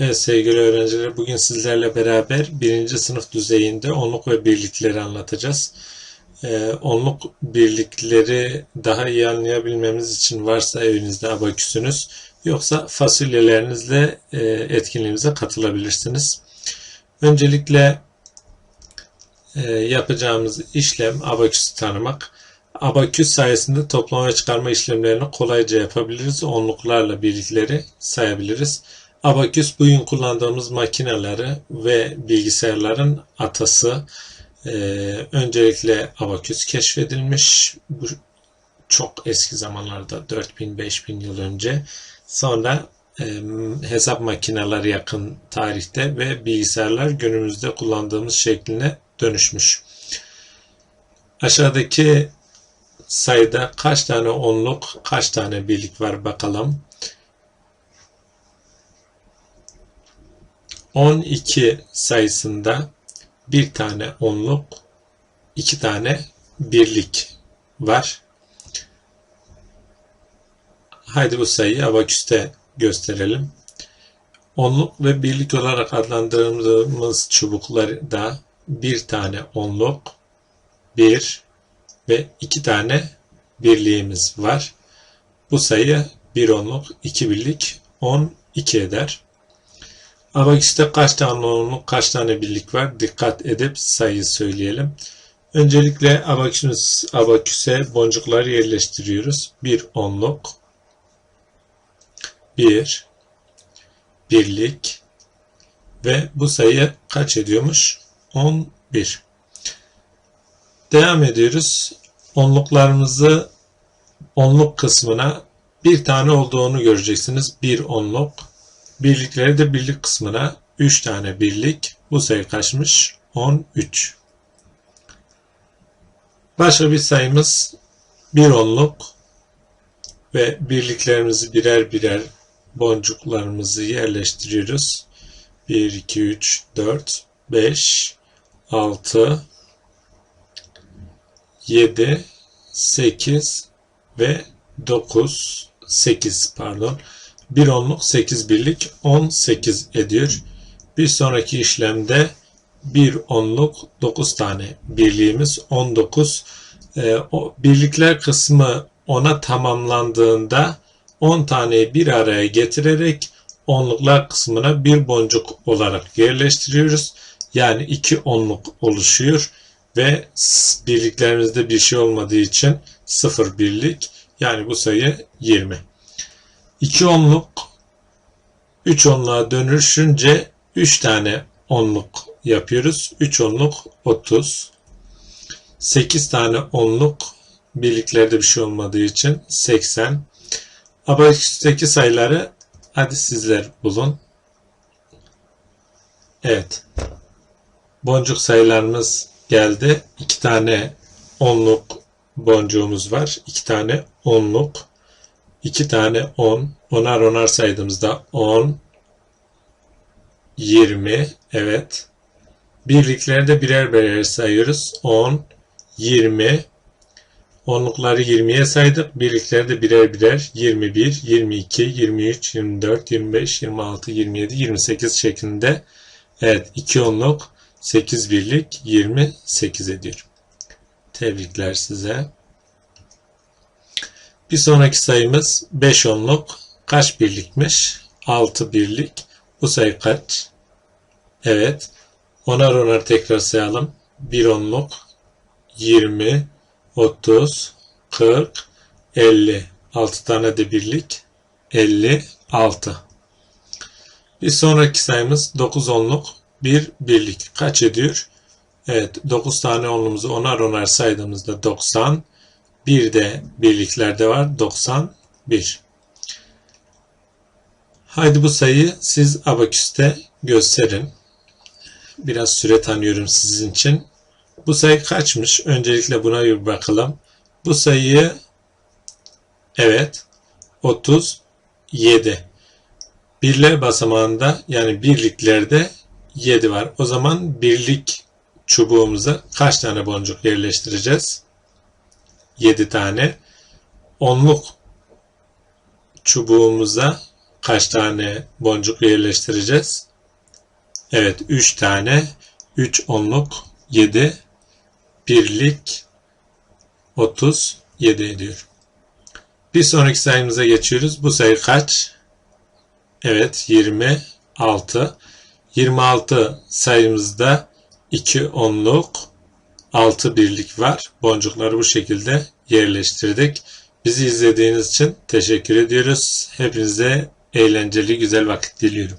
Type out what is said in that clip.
Evet sevgili öğrenciler bugün sizlerle beraber birinci sınıf düzeyinde onluk ve birlikleri anlatacağız. Ee, onluk birlikleri daha iyi anlayabilmemiz için varsa evinizde abaküsünüz yoksa fasulyelerinizle e, etkinliğimize katılabilirsiniz. Öncelikle e, yapacağımız işlem abaküsü tanımak. Abaküs sayesinde toplama ve çıkarma işlemlerini kolayca yapabiliriz. Onluklarla birlikleri sayabiliriz. Abaküs bugün kullandığımız makineleri ve bilgisayarların atası. Ee, öncelikle abaküs keşfedilmiş. Bu çok eski zamanlarda 4000-5000 yıl önce. Sonra e, hesap makineleri yakın tarihte ve bilgisayarlar günümüzde kullandığımız şekline dönüşmüş. Aşağıdaki sayıda kaç tane onluk, kaç tane birlik var bakalım. 12 sayısında bir tane onluk, iki tane birlik var. Haydi bu sayıyı abaküste gösterelim. Onluk ve birlik olarak adlandırdığımız çubuklarda bir tane onluk, bir ve iki tane birliğimiz var. Bu sayı bir onluk, iki birlik, 12 eder. Abaküste kaç tane onluk, kaç tane birlik var? Dikkat edip sayıyı söyleyelim. Öncelikle abaküs, abaküse boncukları yerleştiriyoruz. Bir onluk, bir birlik ve bu sayı kaç ediyormuş? 11. Devam ediyoruz. Onluklarımızı onluk kısmına bir tane olduğunu göreceksiniz. Bir onluk. Birlikleri de birlik kısmına 3 tane birlik. Bu sayı kaçmış? 13. Başka bir sayımız bir onluk ve birliklerimizi birer birer boncuklarımızı yerleştiriyoruz. 1, 2, 3, 4, 5, 6, 7, 8 ve 9, 8 pardon. 1 onluk 8 birlik 18 ediyor. Bir sonraki işlemde 1 onluk 9 tane birliğimiz 19. Ee, o birlikler kısmı ona tamamlandığında 10 taneyi bir araya getirerek onluklar kısmına bir boncuk olarak yerleştiriyoruz. Yani 2 onluk oluşuyor ve birliklerimizde bir şey olmadığı için 0 birlik yani bu sayı 20. 2 onluk 3 onluğa dönüşünce 3 tane onluk yapıyoruz. 3 onluk 30. 8 tane onluk birliklerde bir şey olmadığı için 80. Abaküsteki sayıları hadi sizler bulun. Evet. Boncuk sayılarımız geldi. 2 tane onluk boncuğumuz var. 2 tane onluk 2 tane 10. Onar onar saydığımızda 10, 20, evet. Birliklerde birer birer sayıyoruz. 10, 20, onlukları 20'ye saydık. Birliklerde birer birer 21, 22, 23, 24, 25, 26, 27, 28 şeklinde. Evet 2 onluk 8 birlik 28 ediyor. Tebrikler size. Bir sonraki sayımız 5 onluk. Kaç birlikmiş? 6 birlik. Bu sayı kaç? Evet. Onar onar tekrar sayalım. 1 onluk. 20, 30, 40, 50. 6 tane de birlik. 56. Bir sonraki sayımız 9 onluk. 1 birlik. Kaç ediyor? Evet 9 tane onluğumuzu onar onar saydığımızda 90. Bir de birliklerde var 91. Haydi bu sayıyı siz abaküste gösterin. Biraz süre tanıyorum sizin için. Bu sayı kaçmış? Öncelikle buna bir bakalım. Bu sayıyı evet 37. Birler basamağında yani birliklerde 7 var. O zaman birlik çubuğumuza kaç tane boncuk yerleştireceğiz? 7 tane. Onluk çubuğumuza kaç tane boncuk yerleştireceğiz? Evet 3 tane 3 onluk 7 birlik 37 ediyor. Bir sonraki sayımıza geçiyoruz. Bu sayı kaç? Evet 26. 26 sayımızda 2 onluk 6 birlik var. Boncukları bu şekilde yerleştirdik. Bizi izlediğiniz için teşekkür ediyoruz. Hepinize eğlenceli güzel vakit diliyorum.